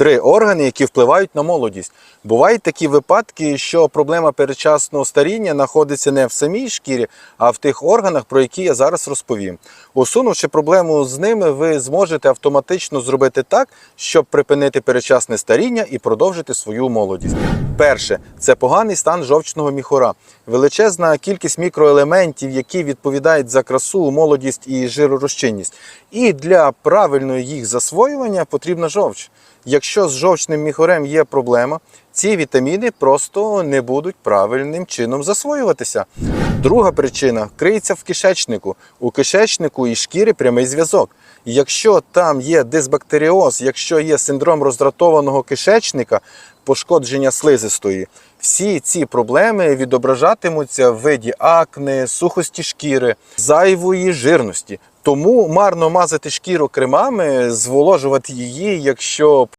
Три органи, які впливають на молодість. Бувають такі випадки, що проблема передчасного старіння знаходиться не в самій шкірі, а в тих органах, про які я зараз розповім. Усунувши проблему з ними, ви зможете автоматично зробити так, щоб припинити передчасне старіння і продовжити свою молодість. Перше це поганий стан жовчного міхура. Величезна кількість мікроелементів, які відповідають за красу, молодість і жиророзчинність. І для правильного їх засвоювання потрібна жовч. Якщо з жовчним міхурем є проблема, ці вітаміни просто не будуть правильним чином засвоюватися. Друга причина криється в кишечнику. У кишечнику і шкіри прямий зв'язок. Якщо там є дисбактеріоз, якщо є синдром роздратованого кишечника, пошкодження слизистої, всі ці проблеми відображатимуться в виді акне, сухості шкіри, зайвої жирності. Тому марно мазати шкіру кремами, зволожувати її, якщо